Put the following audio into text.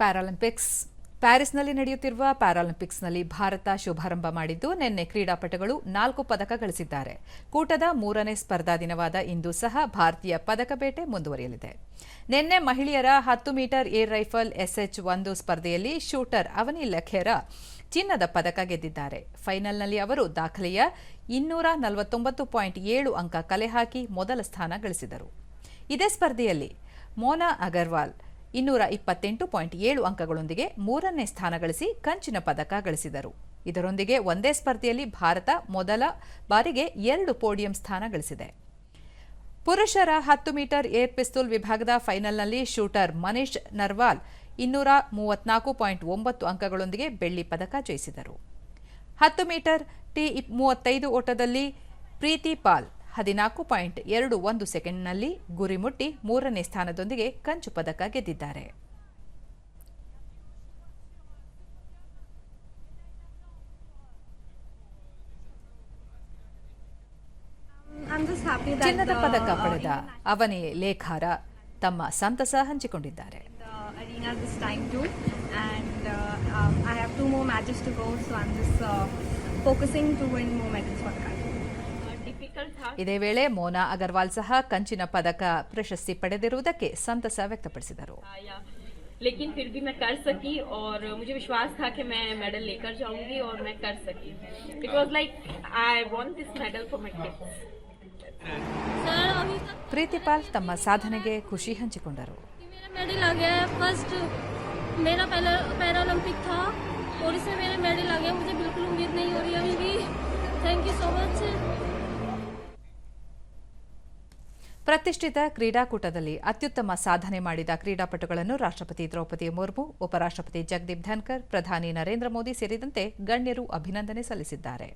Paralympics ಪ್ಯಾರಿಸ್ನಲ್ಲಿ ನಡೆಯುತ್ತಿರುವ ಪ್ಯಾರಾಲಿಂಪಿಕ್ಸ್ನಲ್ಲಿ ಭಾರತ ಶುಭಾರಂಭ ಮಾಡಿದ್ದು, ನಿನ್ನೆ ಕ್ರೀಡಾಪಟುಗಳು ನಾಲ್ಕು ಪದಕ ಗಳಿಸಿದ್ದಾರೆ. ಕೂಟದ ಮೂರನೇ ಸ್ಪರ್ಧಾ ದಿನವಾದ ಇಂದು ಸಹ ಭಾರತೀಯ ಪದಕ ಬೇಟೆ ಮುಂದುವರಿಯಲಿದೆ. ನಿನ್ನೆ ಮಹಿಳೆಯರ ಹತ್ತು ಮೀಟರ್ ಏರ್ ರೈಫಲ್ ಎಸ್ಎಚ್ ಒಂದು ಸ್ಪರ್ಧೆಯಲ್ಲಿ ಶೂಟರ್ ಅವನಿ ಲಖೇರ ಚಿನ್ನದ ಪದಕ ಗೆದ್ದಿದ್ದಾರೆ. ಫೈನಲ್ನಲ್ಲಿ ಅವರು ದಾಖಲೆಯ ಇನ್ನೂರ ನಲವತ್ತೊಂಬತ್ತು ಪಾಯಿಂಟ್ ಏಳು ಅಂಕ ಕಲೆ ಹಾಕಿ ಮೊದಲ ಸ್ಥಾನ ಗಳಿಸಿದರು. ಇದೇ ಸ್ಪರ್ಧೆಯಲ್ಲಿ ಮೋನಾ ಅಗರ್ವಾಲ್ ಇನ್ನೂರ ಇಪ್ಪತ್ತೆಂಟು ಪಾಯಿಂಟ್ ಏಳು ಅಂಕಗಳೊಂದಿಗೆ ಮೂರನೇ ಸ್ಥಾನ ಗಳಿಸಿ ಕಂಚಿನ ಪದಕ ಗಳಿಸಿದರು. ಇದರೊಂದಿಗೆ ಒಂದೇ ಸ್ಪರ್ಧೆಯಲ್ಲಿ ಭಾರತ ಮೊದಲ ಬಾರಿಗೆ ಎರಡು ಪೋಡಿಯಂ ಸ್ಥಾನ ಗಳಿಸಿದೆ. ಪುರುಷರ ಹತ್ತು ಮೀಟರ್ ಏರ್ ಪಿಸ್ತೂಲ್ ವಿಭಾಗದ ಫೈನಲ್ನಲ್ಲಿ ಶೂಟರ್ ಮನೀಶ್ ನರ್ವಾಲ್ ಇನ್ನೂರ ಮೂವತ್ನಾಲ್ಕು ಪಾಯಿಂಟ್ ಒಂಬತ್ತು ಅಂಕಗಳೊಂದಿಗೆ ಬೆಳ್ಳಿ ಪದಕ ಜಯಿಸಿದರು. ಹತ್ತು ಮೀಟರ್ ಟಿ ಮೂವತ್ತೈದು ಓಟದಲ್ಲಿ ಪ್ರೀತಿ ಪಾಲ್ ಹದಿನಾಲ್ಕು ಪಾಯಿಂಟ್ ಎರಡು ಒಂದು ಸೆಕೆಂಡ್ನಲ್ಲಿ ಗುರಿ ಮುಟ್ಟಿ ಮೂರನೇ ಸ್ಥಾನದೊಂದಿಗೆ ಕಂಚು ಪದಕ ಗೆದ್ದಿದ್ದಾರೆ. ಚಿನ್ನದ ಪದಕ ಪಡೆದ ಅವನೇ ಲೇಖಾರ ತಮ್ಮ ಸಂತಸ ಹಂಚಿಕೊಂಡಿದ್ದಾರೆ. Focusing to win moment for country difficult था ಇದೇ ವೇಳೆ ಮೋನಾ ಅಗರ್ವಾಲ್ ಸಹ ಕಂಚಿನ ಪದಕ ಪ್ರಶಸ್ತಿ ಪಡೆದಿರುವುದಕ್ಕೆ ಸಂತಸ ವ್ಯಕ್ತಪಡಿಸಿದರು या लेकिन फिर भी मैं कर सकी और मुझे विश्वास था कि मैं मेडल लेकर जाऊंगी और मैं कर सकी it was like I want this medal for my kids sir अभी तक ಪ್ರೀತಿಪಾಲ್ ತಮ್ಮ ಸಾಧನೆಗೆ ಖುಷಿ ಹಂಚಿಕೊಂಡರು कि मेरा मेडल आ गया है फर्स्ट मेरा पहला पैरालंपिक था और इसमें मेरा मेडल आ गया मुझे बिल्कुल उम्मीद नहीं हो रही अभी ಪ್ರತಿಷ್ಠಿತ ಕ್ರೀಡಾಕೂಟದಲ್ಲಿ ಅತ್ಯುತ್ತಮ ಸಾಧನೆ ಮಾಡಿದ ಕ್ರೀಡಾಪಟುಗಳನ್ನು ರಾಷ್ಟ್ರಪತಿ ದ್ರೌಪದಿ ಮುರ್ಮು, ಉಪರಾಷ್ಟ್ರಪತಿ ಜಗದೀಪ್ ಧನ್ಕರ್, ಪ್ರಧಾನಿ ನರೇಂದ್ರ ಮೋದಿ ಸೇರಿದಂತೆ ಗಣ್ಯರು ಅಭಿನಂದನೆ ಸಲ್ಲಿಸಿದ್ದಾರೆ.